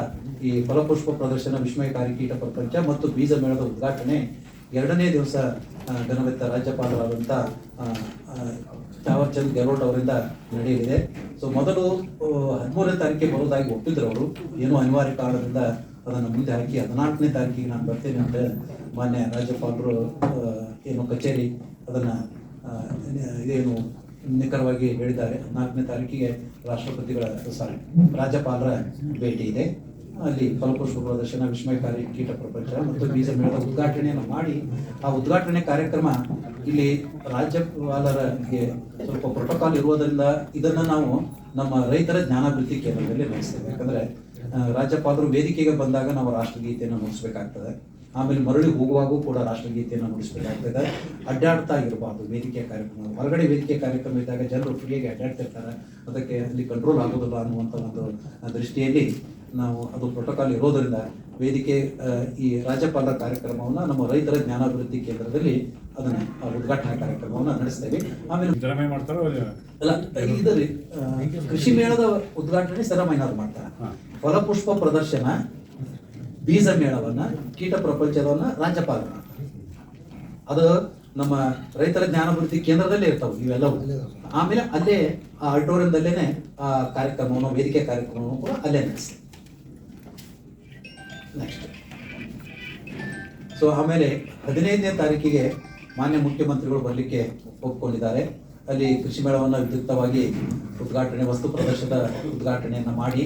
ಈ ಫಲಪುಷ್ಪ ಪ್ರದರ್ಶನ ವಿಸ್ಮಯಕಾರಿ ಕೀಟ ಪ್ರಪಂಚ ಮತ್ತು ಬೀಜ ಮೇಳದ ಉದ್ಘಾಟನೆ ಎರಡನೇ ದಿವಸ ಗಣವೆತ್ತ ರಾಜ್ಯಪಾಲರಾದಂಥ ಚಾವರ್ಚಂದ್ ಗೆಹ್ಲೋಟ್ ಅವರಿಂದ ನಡೆಯಲಿದೆ. ಸೊ ಮೊದಲು ಹದಿಮೂರನೇ ತಾರೀಕಿಗೆ ಬರೋದಾಗಿ ಒಪ್ಪಿದ್ರು ಅವರು. ಏನೋ ಅನಿವಾರ್ಯ ಕಾರಣದಿಂದ ಅದನ್ನು ಮುಂದೆ ಹಾಕಿ ಹದಿನಾಲ್ಕನೇ ತಾರೀಕಿಗೆ ನಾನು ಬರ್ತೇನೆ ಅಂತ ಮಾನ್ಯ ರಾಜ್ಯಪಾಲರು ಏನು ಕಚೇರಿ ಅದನ್ನು ಇದೇನು ನಿಖರವಾಗಿ ಹೇಳಿದ್ದಾರೆ. ನಾಲ್ಕನೇ ತಾರೀಕಿಗೆ ರಾಷ್ಟ್ರಪತಿಗಳ ಸಾರಿ ರಾಜ್ಯಪಾಲರ ಭೇಟಿ ಇದೆ. ಅಲ್ಲಿ ಫಲಪುಷ್ಪ ಪ್ರದರ್ಶನ, ವಿಸ್ಮಯಕಾರಿ ಕೀಟ ಪ್ರಪಂಚ ಮತ್ತು ಬೀಜ ಮೇಳದ ಉದ್ಘಾಟನೆಯನ್ನು ಮಾಡಿ ಆ ಉದ್ಘಾಟನೆ ಕಾರ್ಯಕ್ರಮ ಇಲ್ಲಿ ರಾಜ್ಯಪಾಲರಿಗೆ ಸ್ವಲ್ಪ ಪ್ರೋಟೋಕಾಲ್ ಇರುವುದರಿಂದ ಇದನ್ನು ನಾವು ನಮ್ಮ ರೈತರ ಜ್ಞಾನಾಭಿವೃದ್ಧಿ ಕೇಂದ್ರದಲ್ಲಿ ನಡೆಸ್ತೇವೆ. ಯಾಕಂದರೆ ರಾಜ್ಯಪಾಲರು ವೇದಿಕೆಗೆ ಬಂದಾಗ ನಾವು ರಾಷ್ಟ್ರಗೀತೆಯನ್ನು ನುಡಿಸ್ಬೇಕಾಗ್ತದೆ ಆಮೇಲೆ ಮರಳಿ ಹೋಗುವಾಗೂ ಕೂಡ ರಾಷ್ಟ್ರಗೀತೆಯನ್ನು ನುಡಿಸಬೇಕಾಗ್ತದೆ ಅಡ್ಡಾಡ್ತಾ ಇರಬಾರ್ದು ವೇದಿಕೆ ಕಾರ್ಯಕ್ರಮ. ಹೊರಗಡೆ ವೇದಿಕೆ ಕಾರ್ಯಕ್ರಮ ಇದ್ದಾಗ ಜನರು ಫ್ರೀಯಾಗಿ ಅಡ್ಡಾಡ್ತಿರ್ತಾರೆ. ಅದಕ್ಕೆ ಅಲ್ಲಿ ಕಂಟ್ರೋಲ್ ಆಗೋದಿಲ್ಲ ಅನ್ನುವಂಥ ಒಂದು ದೃಷ್ಟಿಯಲ್ಲಿ ನಾವು ಅದು ಪ್ರೋಟೋಕಾಲ್ ಇರೋದರಿಂದ ವೇದಿಕೆ ಈ ರಾಜ್ಯಪಾಲರ ಕಾರ್ಯಕ್ರಮವನ್ನು ನಮ್ಮ ರೈತರ ಜ್ಞಾನಾಭಿವೃದ್ಧಿ ಕೇಂದ್ರದಲ್ಲಿ ಅದನ್ನ ಉದ್ಘಾಟನಾ ಕಾರ್ಯಕ್ರಮವನ್ನು ನಡೆಸ್ತೇವೆ. ಆಮೇಲೆ ಇದರಲ್ಲಿ ಕೃಷಿ ಮೇಳದ ಉದ್ಘಾಟನೆ ಸರಮೈನಾದ್ರು ಮಾಡ್ತಾರೆ. ಫಲಪುಷ್ಪ ಪ್ರದರ್ಶನ ಬೀಜ ಮೇಳವನ್ನ, ಕೀಟ ಪ್ರಪಂಚವನ್ನ ರಾಜ್ಯಪಾಲ ಅದು ನಮ್ಮ ರೈತರ ಜ್ಞಾನಾಭಿವೃದ್ಧಿ ಕೇಂದ್ರದಲ್ಲೇ ಇರ್ತಾವೆ ಇವೆಲ್ಲವೂ. ಆಮೇಲೆ ಅಲ್ಲೇ ಆ ಆಡಿಟೋರಿಯಂದಲ್ಲೇನೆ ಆ ಕಾರ್ಯಕ್ರಮವನ್ನು, ವೇದಿಕೆ ಕಾರ್ಯಕ್ರಮವನ್ನು ಕೂಡ ಅಲ್ಲೇ ನಡೆಸ್ತೀವಿ ನೆಕ್ಸ್ಟ್ ಸೊ ಆಮೇಲೆ ಹದಿನೈದನೇ ತಾರೀಕಿಗೆ ಮಾನ್ಯ ಮುಖ್ಯಮಂತ್ರಿಗಳು ಬರಲಿಕ್ಕೆ ಒಪ್ಕೊಂಡಿದ್ದಾರೆ. ಅಲ್ಲಿ ಕೃಷಿ ಮೇಳವನ್ನು ವಿದ್ಯುಕ್ತವಾಗಿ ಉದ್ಘಾಟನೆ, ವಸ್ತು ಪ್ರದರ್ಶನದ ಉದ್ಘಾಟನೆಯನ್ನು ಮಾಡಿ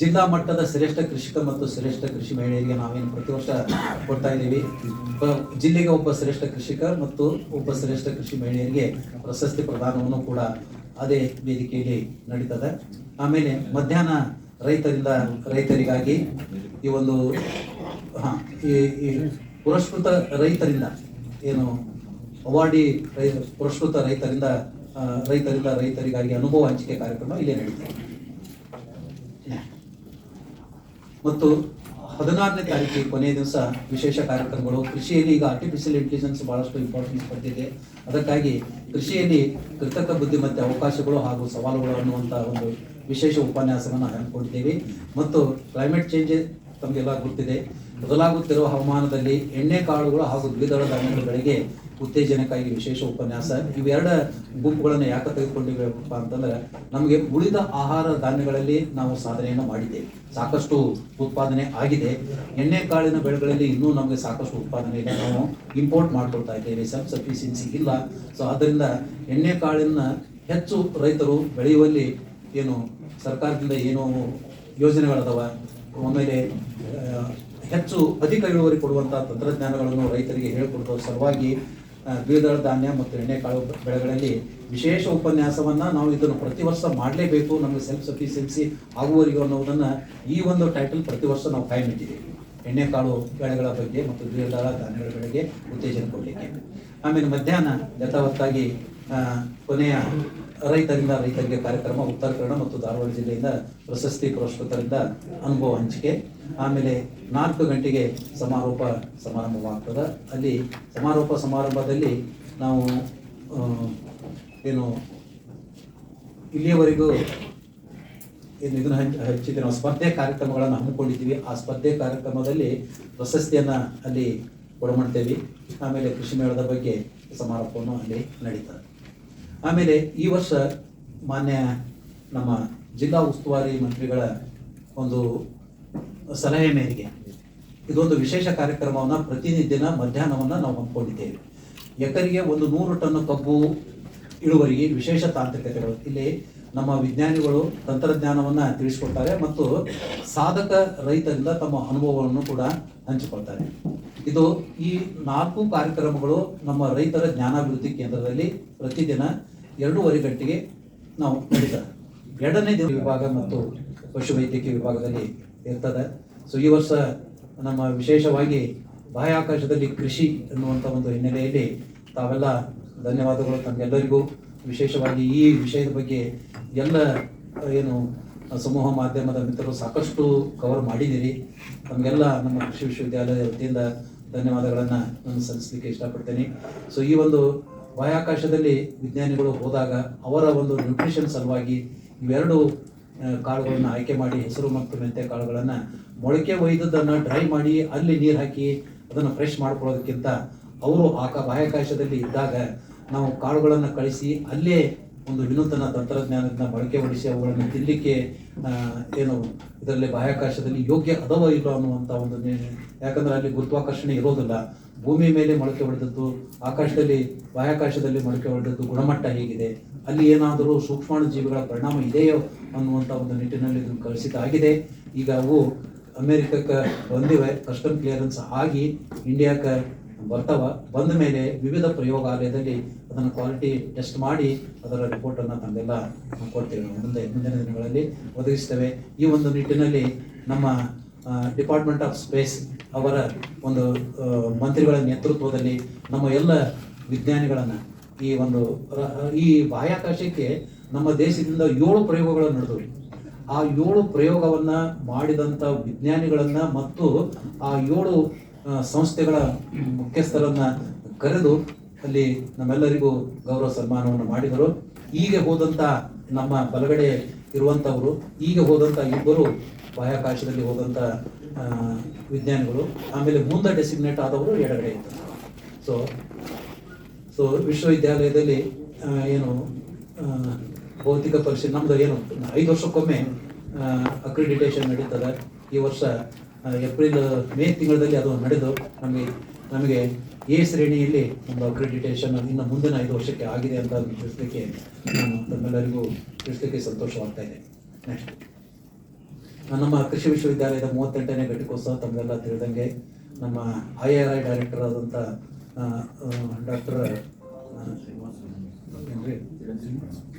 ಜಿಲ್ಲಾ ಮಟ್ಟದ ಶ್ರೇಷ್ಠ ಕೃಷಿಕ ಮತ್ತು ಶ್ರೇಷ್ಠ ಕೃಷಿ ಮಹಿಳೆಯರಿಗೆ ನಾವೇನು ಪ್ರತಿ ವರ್ಷ ಕೊಡ್ತಾ ಇದ್ದೀವಿ. ಜಿಲ್ಲೆಗೆ ಒಬ್ಬ ಶ್ರೇಷ್ಠ ಕೃಷಿಕ ಮತ್ತು ಒಬ್ಬ ಶ್ರೇಷ್ಠ ಕೃಷಿ ಮಹಿಳೆಯರಿಗೆ ಪ್ರಶಸ್ತಿ ಪ್ರದಾನವನ್ನು ಕೂಡ ಅದೇ ವೇದಿಕೆಯಲ್ಲಿ ನಡೀತದೆ. ಆಮೇಲೆ ಮಧ್ಯಾಹ್ನ ರೈತರಿಂದ, ರೈತರಿಗಾಗಿ ಈ ಒಂದು ಈ ಪುರಸ್ಕೃತ ರೈತರಿಂದ ಏನು ಅವಾರ್ಡಿ ರೈ, ಪುರಸ್ಕೃತ ರೈತರಿಂದ ರೈತರಿಂದ ರೈತರಿಗಾಗಿ ಅನುಭವ ಹಂಚಿಕೆ ಕಾರ್ಯಕ್ರಮ ಇಲ್ಲೇ ನಡೀತದೆ. ಮತ್ತು ಹದಿನಾರನೇ ತಾರೀಕಿಗೆ ಕೊನೆಯ ದಿವಸ ವಿಶೇಷ ಕಾರ್ಯಕ್ರಮಗಳು. ಕೃಷಿಯಲ್ಲಿ ಈಗ ಆರ್ಟಿಫಿಷಿಯಲ್ ಇಂಟೆಲಿಜೆನ್ಸ್ ಬಹಳಷ್ಟು ಇಂಪಾರ್ಟೆನ್ಸ್ ಪಡೆದಿದೆ. ಅದಕ್ಕಾಗಿ ಕೃಷಿಯಲ್ಲಿ ಕೃತಕ ಬುದ್ಧಿಮತ್ತೆ ಅವಕಾಶಗಳು ಹಾಗೂ ಸವಾಲುಗಳು ಅನ್ನುವಂಥ ಒಂದು ವಿಶೇಷ ಉಪನ್ಯಾಸವನ್ನು ಹಮ್ಮಿಕೊಂಡಿದ್ದೇವೆ. ಮತ್ತು ಕ್ಲೈಮೇಟ್ ಚೇಂಜ್ ತಮಗೆಲ್ಲ ಗೊತ್ತಿದೆ. ಬದಲಾಗುತ್ತಿರುವ ಹವಾಮಾನದಲ್ಲಿ ಎಣ್ಣೆ ಕಾಳುಗಳು ಹಾಗೂ ದ್ವಿದಳ ಧಾನ್ಯಗಳಿಗೆ ಉತ್ತೇಜನಕ್ಕಾಗಿ ವಿಶೇಷ ಉಪನ್ಯಾಸ. ಇವೆರಡ ಗುಂಪುಗಳನ್ನು ಯಾಕೆ ತೆಗೆದುಕೊಂಡಿವೆಪ್ಪ ಅಂತಂದ್ರೆ, ನಮಗೆ ಉಳಿದ ಆಹಾರ ಧಾನ್ಯಗಳಲ್ಲಿ ನಾವು ಸಾಧನೆಯನ್ನು ಮಾಡಿದ್ದೇವೆ. ಸಾಕಷ್ಟು ಉತ್ಪಾದನೆ ಆಗಿದೆ. ಎಣ್ಣೆ ಕಾಳಿನ ಬೆಳೆಗಳಲ್ಲಿ ಇನ್ನೂ ನಮಗೆ ಸಾಕಷ್ಟು ಉತ್ಪಾದನೆ ಇದೆ. ನಾವು ಇಂಪೋರ್ಟ್ ಮಾಡ್ಕೊಳ್ತಾ ಇದ್ದೇವೆ. ಸೆಲ್ಫ್ ಸಫಿಷಿಯನ್ಸಿ ಇಲ್ಲ. ಸೊ ಆದ್ದರಿಂದ ಎಣ್ಣೆ ಕಾಳಿನ ಹೆಚ್ಚು ರೈತರು ಬೆಳೆಯುವಲ್ಲಿ ಏನು ಸರ್ಕಾರದಿಂದ ಏನು ಯೋಜನೆಗಳದಾವ? ಆಮೇಲೆ ಹೆಚ್ಚು ಅಧಿಕ ಇಳುವರಿ ಕೊಡುವಂತಹ ತಂತ್ರಜ್ಞಾನಗಳನ್ನು ರೈತರಿಗೆ ಹೇಳಿಕೊಡುವ ಸಲುವಾಗಿ ದ್ವಿದಳ ಧಾನ್ಯ ಮತ್ತು ಎಣ್ಣೆಕಾಳು ಬೆಳೆಗಳಲ್ಲಿ ವಿಶೇಷ ಉಪನ್ಯಾಸವನ್ನ ನಾವು ಇದನ್ನು ಪ್ರತಿ ವರ್ಷ ಮಾಡಲೇಬೇಕು. ನಮಗೆ ಸೆಲ್ಫ್ ಸಫಿಷಿಯನ್ಸಿ ಆಗುವವರಿಗೂ ಅನ್ನೋದನ್ನ ಈ ಒಂದು ಟೈಟಲ್ ಪ್ರತಿ ವರ್ಷ ನಾವು ಕಾಯ್ಮಿಟ್ಟಿದ್ದೀವಿ ಎಣ್ಣೆಕಾಳು ಬೆಳೆಗಳ ಬಗ್ಗೆ ಮತ್ತು ದ್ವಿದಳ ಧಾನ್ಯಗಳ ಬೆಳೆಗೆ ಉತ್ತೇಜನ ಕೊಡಲಿಕ್ಕೆ. ಆಮೇಲೆ ಮಧ್ಯಾಹ್ನ ಯಥಾವತ್ತಾಗಿ ಕೊನೆಯ ರೈತರಿಂದ ರೈತರಿಗೆ ಕಾರ್ಯಕ್ರಮ ಉತ್ತರ ಕನ್ನಡ ಮತ್ತು ಧಾರವಾಡ ಜಿಲ್ಲೆಯಿಂದ ಪ್ರಶಸ್ತಿ ಪುರಸ್ಕೃತರಿಂದ ಅನುಭವ ಹಂಚಿಕೆ ಆಮೇಲೆ ನಾಲ್ಕು ಗಂಟೆಗೆ ಸಮಾರೋಪ ಸಮಾರಂಭವಾಗ್ತದೆ. ಅಲ್ಲಿ ಸಮಾರೋಪ ಸಮಾರಂಭದಲ್ಲಿ ನಾವು ಏನು, ಇಲ್ಲಿಯವರೆಗೂ ಏನು ಇದನ್ನು ಹಂಚ ಹಚ್ಚಿದ್ವಿ ನಾವು ಸ್ಪರ್ಧೆ ಕಾರ್ಯಕ್ರಮಗಳನ್ನು ಹಮ್ಮಿಕೊಂಡಿದ್ದೀವಿ. ಆ ಸ್ಪರ್ಧೆ ಕಾರ್ಯಕ್ರಮದಲ್ಲಿ ಪ್ರಶಸ್ತಿಯನ್ನು ಅಲ್ಲಿ ಕೊಡಮಾಡ್ತೇವೆ ಆಮೇಲೆ ಕೃಷಿ ಮೇಳದ ಬಗ್ಗೆ ಸಮಾರೋಪವನ್ನು ಅಲ್ಲಿ ನಡೀತದೆ. ಆಮೇಲೆ ಈ ವರ್ಷ ಮಾನ್ಯ ನಮ್ಮ ಜಿಲ್ಲಾ ಉಸ್ತುವಾರಿ ಮಂತ್ರಿಗಳ ಒಂದು ಸಲಹೆ ಮೇರೆಗೆ. ಇದೊಂದು ವಿಶೇಷ ಕಾರ್ಯಕ್ರಮವನ್ನು ಪ್ರತಿನಿತ್ಯನ ಮಧ್ಯಾಹ್ನವನ್ನು ನಾವು ಹಮ್ಮಿಕೊಂಡಿದ್ದೇವೆ. ಎಕರಿಗೆ ಒಂದು ನೂರು ಟನ್ ಕಬ್ಬು ಇಳುವರಿಗೆ ವಿಶೇಷ ತಾಂತ್ರಿಕತೆಗಳು. ಇಲ್ಲಿ ನಮ್ಮ ವಿಜ್ಞಾನಿಗಳು ತಂತ್ರಜ್ಞಾನವನ್ನ ತಿಳಿಸ್ಕೊಡ್ತಾರೆ ಮತ್ತು ಸಾಧಕ ರೈತರಿಂದ ತಮ್ಮ ಅನುಭವವನ್ನು ಕೂಡ ಹಂಚಿಕೊಳ್ತಾರೆ. ಇದು ಈ ನಾಲ್ಕು ಕಾರ್ಯಕ್ರಮಗಳು ನಮ್ಮ ರೈತರ ಜ್ಞಾನಾಭಿವೃದ್ಧಿ ಕೇಂದ್ರದಲ್ಲಿ ಪ್ರತಿದಿನ ಎರಡೂವರೆ ಗಂಟೆಗೆ ನಾವು ನಡೀತಾರೆ ಎರಡನೇ ದಿನ ವಿಭಾಗ ಮತ್ತು ಪಶುವೈದ್ಯಕೀಯ ವಿಭಾಗದಲ್ಲಿ ಇರ್ತದೆ. ಸೊ ಈ ವರ್ಷ ನಮ್ಮ ವಿಶೇಷವಾಗಿ ಬಾಹ್ಯಾಕಾಶದಲ್ಲಿ ಕೃಷಿ ಎನ್ನುವಂಥ ಒಂದು ಹಿನ್ನೆಲೆಯಲ್ಲಿ ತಾವೆಲ್ಲ ಧನ್ಯವಾದಗಳು ತಮಗೆಲ್ಲರಿಗೂ ವಿಶೇಷವಾಗಿ ಈ ವಿಷಯದ ಬಗ್ಗೆ ಎಲ್ಲ ಏನು, ಸಮೂಹ ಮಾಧ್ಯಮದ ಮಿತ್ರರು ಸಾಕಷ್ಟು ಕವರ್ ಮಾಡಿದ್ದೀರಿ. ತಮಗೆಲ್ಲ ನಮ್ಮ ಕೃಷಿ ವಿಶ್ವವಿದ್ಯಾಲಯದ ವತಿಯಿಂದ ಧನ್ಯವಾದಗಳನ್ನು ನಾನು ಸಲ್ಲಿಸಲಿಕ್ಕೆ ಇಷ್ಟಪಡ್ತೇನೆ. ಸೊ ಈ ಒಂದು ಬಾಹ್ಯಾಕಾಶದಲ್ಲಿ ವಿಜ್ಞಾನಿಗಳು ಹೋದಾಗ ಅವರ ಒಂದು ನ್ಯೂಟ್ರಿಷನ್ ಸಲುವಾಗಿ ಇವೆರಡು ಕಾಳುಗಳನ್ನು ಆಯ್ಕೆ ಮಾಡಿ ಹೆಸರು ಮತ್ತು ಮೆಂತೆ ಕಾಳುಗಳನ್ನು ಮೊಳಕೆ ಒಯ್ದದ್ದನ್ನು ಡ್ರೈ ಮಾಡಿ ಅಲ್ಲಿ ನೀರು ಹಾಕಿ ಅದನ್ನು ಫ್ರೆಶ್ ಮಾಡ್ಕೊಳ್ಳೋದಕ್ಕಿಂತ ಅವರು ಆಕ ಬಾಹ್ಯಾಕಾಶದಲ್ಲಿ ಇದ್ದಾಗ ನಾವು ಕಾಳುಗಳನ್ನು ಕಳಿಸಿ ಅಲ್ಲೇ ಒಂದು ವಿನೂತನ ತಂತ್ರಜ್ಞಾನದಿಂದ ಬಳಕೆ ಹೊಡಿಸಿ ಅವುಗಳನ್ನು ತಿನ್ನಲಿಕ್ಕೆ ಏನು ಇದರಲ್ಲಿ ಬಾಹ್ಯಾಕಾಶದಲ್ಲಿ ಯೋಗ್ಯ ಅದವ ಇಲ್ಲ ಅನ್ನುವಂಥ ಒಂದು ಯಾಕಂದ್ರೆ ಅಲ್ಲಿ ಗುರುತ್ವಾಕರ್ಷಣೆ ಇರೋದಿಲ್ಲ. ಭೂಮಿ ಮೇಲೆ ಮೊಳಕೆ ಹೊಡೆದದ್ದು, ಆಕಾಶದಲ್ಲಿ, ಬಾಹ್ಯಾಕಾಶದಲ್ಲಿ ಮೊಳಕೆ ಹೊಡೆದದ್ದು ಗುಣಮಟ್ಟ ಹೇಗಿದೆ. ಅಲ್ಲಿ ಏನಾದರೂ ಸೂಕ್ಷ್ಮಾಣು ಜೀವಿಗಳ ಪರಿಣಾಮ ಇದೆಯೋ ಅನ್ನುವಂಥ ಒಂದು ನಿಟ್ಟಿನಲ್ಲಿ ಇದನ್ನು ಆಗಿದೆ ಈಗ ಅವು ಅಮೇರಿಕಕ್ಕೆ ಬಂದಿವೆ ಕಸ್ಟಮ್ ಕ್ಲಿಯರೆನ್ಸ್ ಆಗಿ ಇಂಡಿಯಾಕ್ಕೆ ಬರ್ತವ. ಬಂದ ಮೇಲೆ ವಿವಿಧ ಪ್ರಯೋಗಾಲಯದಲ್ಲಿ ಅದನ್ನು ಕ್ವಾಲಿಟಿ ಟೆಸ್ಟ್ ಮಾಡಿ ಅದರ ರಿಪೋರ್ಟನ್ನು ತಮ್ಮೆಲ್ಲ ನಾವು ಕೊಡ್ತೇವೆ. ಮುಂದೆ, ಮುಂದಿನ ದಿನಗಳಲ್ಲಿ ಒದಗಿಸ್ತೇವೆ. ಈ ಒಂದು ನಿಟ್ಟಿನಲ್ಲಿ ನಮ್ಮ ಡಿಪಾರ್ಟ್ಮೆಂಟ್ ಆಫ್ ಸ್ಪೇಸ್ ಅವರ ಒಂದು ಮಂತ್ರಿಗಳ ನೇತೃತ್ವದಲ್ಲಿ ನಮ್ಮ ಎಲ್ಲ ವಿಜ್ಞಾನಿಗಳನ್ನು ಈ ಒಂದು ಈ ಬಾಹ್ಯಾಕಾಶಕ್ಕೆ ನಮ್ಮ ದೇಶದಿಂದ ಏಳು ಪ್ರಯೋಗಗಳು ನಡೆದವು. ಆ ಏಳು ಪ್ರಯೋಗವನ್ನ ಮಾಡಿದಂಥ ವಿಜ್ಞಾನಿಗಳನ್ನ ಮತ್ತು ಆ ಏಳು ಸಂಸ್ಥೆಗಳ ಮುಖ್ಯಸ್ಥರನ್ನ ಕರೆದು ಅಲ್ಲಿ ನಮ್ಮೆಲ್ಲರಿಗೂ ಗೌರವ ಸನ್ಮಾನವನ್ನು ಮಾಡಿದರು. ಈಗ ಹೋದಂತ ನಮ್ಮ ಬಲಗಡೆ ಇರುವಂತವರು, ಈಗ ಹೋದಂಥ ಇಬ್ಬರು ಬಾಹ್ಯಾಕಾಶದಲ್ಲಿ ಹೋದಂಥ ವಿಜ್ಞಾನಿಗಳು, ಆಮೇಲೆ ಮುಂದೆ ಡೆಸಿಗ್ನೇಟ್ ಆದವರು ಎಡಗಡೆ ಇತ್ತು ಸೊ ಸೊ ವಿಶ್ವವಿದ್ಯಾಲಯದಲ್ಲಿ ಏನು ಭೌತಿಕ ಪರೀಕ್ಷೆ ನಮ್ದು ಏನು, ಐದು ವರ್ಷಕ್ಕೊಮ್ಮೆ ಅಕ್ರಿಡಿಟೇಷನ್ ನಡೀತದೆ. ಈ ವರ್ಷ ಏಪ್ರಿಲ್, ಮೇ ತಿಂಗಳಲ್ಲಿ ಅದು ನಡೆದು, ನಮಗೆ ನಮಗೆ ಎ ಶ್ರೇಣಿಯಲ್ಲಿ ಒಂದು ಅಕ್ರೆಡಿಟೇಷನ್ ಇನ್ನು ಮುಂದಿನ ಐದು ವರ್ಷಕ್ಕೆ ಆಗಿದೆ ಅಂತ ತಿಳಿಸ್ಲಿಕ್ಕೆ ನಾನು ತಮ್ಮೆಲ್ಲರಿಗೂ ತಿಳಿಸ್ಲಿಕ್ಕೆ ಸಂತೋಷವಾಗ್ತಾ ಇದೆ. ನಮ್ಮ ಕೃಷಿ ವಿಶ್ವವಿದ್ಯಾಲಯದ ಮೂವತ್ತೆಂಟನೇ ಘಟಕೋತ್ಸವ ತಮ್ಮೆಲ್ಲ ತಿಳಿದಂಗೆ ನಮ್ಮ ಐ ಆರ್ ಐ ಡೈರೆಕ್ಟರ್ ಆದಂಥ ಡಾಕ್ಟರ್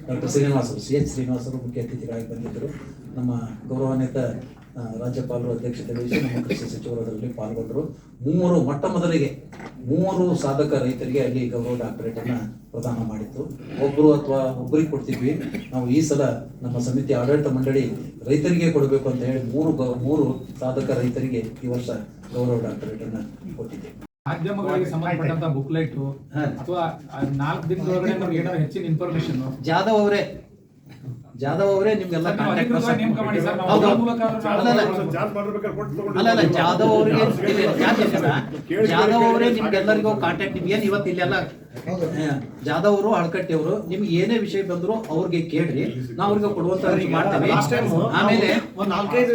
ಡಾಕ್ಟರ್ ಶ್ರೀನಿವಾಸರು, ಸಿ ಎಚ್ ಶ್ರೀನಿವಾಸರು ಮುಖ್ಯ ಅತಿಥಿಗಳಾಗಿ ಬಂದಿದ್ದರು. ನಮ್ಮ ಗೌರವಾನ್ವಿತ ರಾಜ್ಯಪಾಲರು ಅಧ್ಯಕ್ಷತೆ ವಹಿಸಿ ನಮ್ಮ ಕೃಷಿ ಸಚಿವರು ಅದರಲ್ಲಿ ಪಾಲ್ಗೊಂಡರು. ಮೂವರು ಮೊಟ್ಟ ಮೊದಲಿಗೆ ಮೂವರು ಸಾಧಕ ರೈತರಿಗೆ ಅಲ್ಲಿ ಗೌರವ ಡಾಕ್ಟರೇಟ್ ಅನ್ನ ಪ್ರದಾನ ಮಾಡಿತ್ತು. ಒಬ್ಬರು ಅಥವಾ ಒಬ್ಬರಿಗೆ ಕೊಡ್ತಿದ್ವಿ. ನಾವು ಈ ಸಲ ನಮ್ಮ ಸಮಿತಿ ಆಡಳಿತ ಮಂಡಳಿ ರೈತರಿಗೆ ಕೊಡಬೇಕು ಅಂತ ಹೇಳಿ ಮೂರು ಮೂರು ಸಾಧಕ ರೈತರಿಗೆ ಈ ವರ್ಷ ಗೌರವ ಡಾಕ್ಟರೇಟ್ ಅನ್ನ ಕೊಟ್ಟಿದ್ದೇವೆ ಮಾಧ್ಯಮಗಳಿಗೆ ಸಂಬಂಧಪಟ್ಟಂತ ಬುಕ್ಲೆಟ್. ಅಥವಾ ನಾಲ್ಕು ದಿನದೊಳಗಡೆ ನಮ್ಗೆ ಏನಾದ್ರು ಹೆಚ್ಚಿನ ಇನ್ಫಾರ್ಮೇಶನ್ ಜಾಧವ್ ಅವರೇ ಜಾಧವ್ ಅವರೇ ನಿಮ್ಗೆಲ್ಲ ಕಾಂಟ್ಯಾಕ್ಟ್ ಅಲ್ಲ, ಜಾಧವ್ ಅವರಿಗೆ ಜಾಧವ್ ಅವರೇ ನಿಮ್ಗೆಲ್ಲರಿಗೂ ಕಾಂಟ್ಯಾಕ್ಟ್ ನಿಮ್ಗೆ ಏನ್ ಇವತ್ತು ಇಲ್ಲೆಲ್ಲ ಜಾಧವ್ ಅವರು ಹಳಕಟ್ಟಿ ಅವರು ನಿಮ್ಗೆ ಏನೇ ವಿಷಯ ಬಂದ್ರು ಅವ್ರಿಗೆ ಕೇಳ್ರಿ. ನಾವು ಅವ್ರಿಗೆ ಕೊಡುವಂತ ಮಾಡ್ತೀವಿ. ಆಮೇಲೆ ಒಂದ್ ನಾಲ್ಕೈದು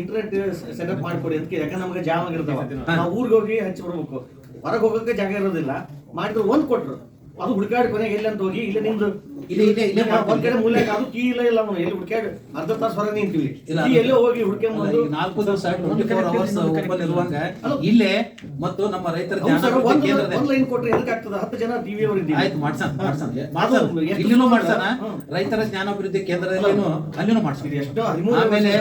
ಇಂಟರ್ನೆಟ್ ಸೆಟಪ್ ಮಾಡ್ಕೊಡಿ ಅಂತ ಯಾಕಂದ್ರೆ ನಮ್ಗೆ ಜಾಮ್ ಆಗಿರ್ತಾವ. ನಾವು ಊರಿಗೆ ಹೋಗಿ ಹಚ್ಚಿ ಬರ್ಬೇಕು. ಹೊರಗೆ ಹೋಗಕ್ಕೆ ಜಾಗ ಇರೋದಿಲ್ಲ. ಮಾಡಿದ್ರು ಒಂದ್ ಕೊಟ್ರು. ಅದು ಹುಡುಕಾಡಿ ಕೊನೆಗೆ ಎಲ್ಲಿ ಅಂತ ಹೋಗಿ ಇಲ್ಲ ನಿಮ್ದು ಇಲ್ಲೇ ಇಲ್ಲ ಇಲ್ಲೇ ಒಂದ್ ಕಡೆ ಮೂಲೆ ಅದು ಕೀ ಇಲ್ಲ ಇಲ್ಲ ಅವನು. ಎಲ್ಲಿ ಹುಡುಕಾಡಿ ಅರ್ಧ ತಾಸು ಹೊರಗೆ ನಿಂತೀವಿ. ಇಲ್ಲ, ಎಲ್ಲೋ ಹೋಗಿ ಈಗ ನಾಲ್ಕು ದಿವಸ ಟ್ವೆಂಟಿ ಫೋರ್ ಅವರ್ಸ್ ಓಪನ್ ಇರುವಂಗ ಇಲ್ಲೇ ಮತ್ತು ನಮ್ಮ ರೈತರ ಒಂದ್ ಲೈನ್ ಕೊಟ್ರೆ ಎದಕ್ಕೆ ಆಗ್ತದೆ ಹತ್ತು ಜನ ಟಿವಿ ಅವರು ಇದ್ದೀವಿ. ಆಯ್ತು ಮಾಡ್ಸಣ ಮಾಡ್ಸಣ. ಮಾಡ್ಸಣ ಇಲ್ಲಿನೂ ಮಾಡ್ಸಣ. ರೈತರ ಜ್ಞಾನಾಭಿವೃದ್ಧಿ ಕೇಂದ್ರದಲ್ಲಿನೂ ಅಲ್ಲಿನೂ ಮಾಡ್ಸಣ. ಎಷ್ಟೋ ಆಮೇಲೆ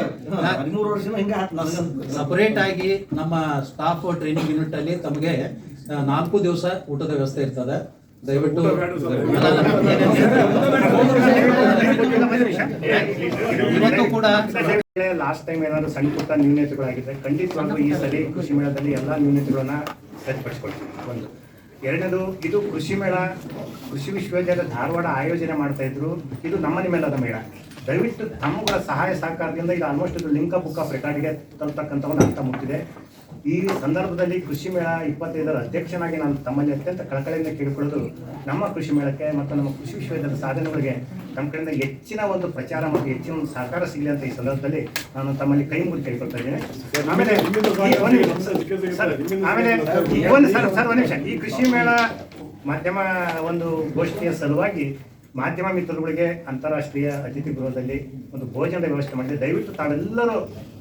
ಹದಿಮೂರು ವರ್ಷದಿಂದ ಹಿಂಗ. ಸಪರೇಟ್ ಆಗಿ ನಮ್ಮ ಸ್ಟಾಫ್ ಟ್ರೈನಿಂಗ್ ಯೂನಿಟ್ ಅಲ್ಲಿ ತಮಗೆ ನಾಲ್ಕು ದಿವಸ ಊಟದ ವ್ಯವಸ್ಥೆ ಇರ್ತದೆ. ದಯವಿಟ್ಟು ಇವತ್ತು ಕೂಡ ಲಾಸ್ಟ್ ಟೈಮ್ ಏನಾದ್ರು ಸಣ್ಣ ಪುಟ್ಟ ನ್ಯೂನತೆಗಳಾಗಿದ್ರೆ ಖಂಡಿತವಾಗ್ಲೂ ಈ ಸಲ ಕೃಷಿ ಮೇಳದಲ್ಲಿ ಎಲ್ಲಾ ನ್ಯೂನತೆಗಳನ್ನ ಸರಿಪಡಿಸ್ಕೊಳ್ತೀವಿ ಒಂದು ಎರಡನೇದು ಇದು ಕೃಷಿ ಮೇಳ ಕೃಷಿ ವಿಶ್ವವಿದ್ಯಾಲಯ ಧಾರವಾಡ ಆಯೋಜನೆ ಮಾಡ್ತಾ ಇದ್ರು ಇದು ನಮ್ಮ ನಿಮ್ಮೆಲ್ಲದ ಮೇಳ ದಯವಿಟ್ಟು ತಮ್ಮಗಳ ಸಹಾಯ ಸಹಕಾರದಿಂದ ಇದು ಆಲ್ಮೋಸ್ಟ್ ಇದು ಲಿಂಕ್ ಬುಕ್ ಆಫ್ ರೆಕಾರ್ಡ್ಗೆ ತಲುಪತಕ್ಕಂಥ ಒಂದು ಅರ್ಥ ಮುಟ್ಟಿದೆ ಈ ಸಂದರ್ಭದಲ್ಲಿ ಕೃಷಿ ಮೇಳ ಇಪ್ಪತ್ತೈದರ ಅಧ್ಯಕ್ಷನಾಗಿ ನಾನು ತಮ್ಮಲ್ಲಿ ಅತ್ಯಂತ ಕಳಕಳಿಯಿಂದ ಕೇಳಿಕೊಳ್ಳೋದು ನಮ್ಮ ಕೃಷಿ ಮೇಳಕ್ಕೆ ಮತ್ತು ನಮ್ಮ ಕೃಷಿ ವಿಶ್ವವಿದ್ಯಾಲಯದ ಸಾಧನೆಗಳಿಗೆ ನಮ್ಮ ಕಡೆಯಿಂದ ಹೆಚ್ಚಿನ ಒಂದು ಪ್ರಚಾರ ಮತ್ತು ಹೆಚ್ಚಿನ ಒಂದು ಸಹಕಾರ ಸಿಗಲಿ ಅಂತ ಈ ಸಂದರ್ಭದಲ್ಲಿ ನಾನು ತಮ್ಮಲ್ಲಿ ಕೈ ಮುಗಿದು ಕೇಳ್ಕೊಳ್ತಾ ಇದ್ದೇನೆ. ಆಮೇಲೆ ಆಮೇಲೆ ಒಂದು ಸರ್ ಸರ್ ಒಂದು ನಿಮಿಷ. ಈ ಕೃಷಿ ಮೇಳ ಮಾಧ್ಯಮ ಒಂದು ಗೋಷ್ಠಿಯ ಸಲುವಾಗಿ ಮಾಧ್ಯಮ ಮಿತ್ರರುಗಳಿಗೆ ಅಂತಾರಾಷ್ಟ್ರೀಯ ಅತಿಥಿ ಗೃಹದಲ್ಲಿ ಒಂದು ಭೋಜನದ ವ್ಯವಸ್ಥೆ ಮಾಡಿದೆ ದಯವಿಟ್ಟು ತಾವೆಲ್ಲರೂ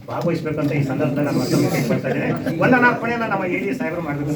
ಭಾಗವಹಿಸಬೇಕಂತ ಈ ಸಂದರ್ಭದಲ್ಲಿ ನಾನು ಇದ್ದೇನೆ ಒಂದು ನಾಲ್ಕು ನಮ್ಮ ಎ ಸಾಹೇಬರು ಮಾಡಬೇಕು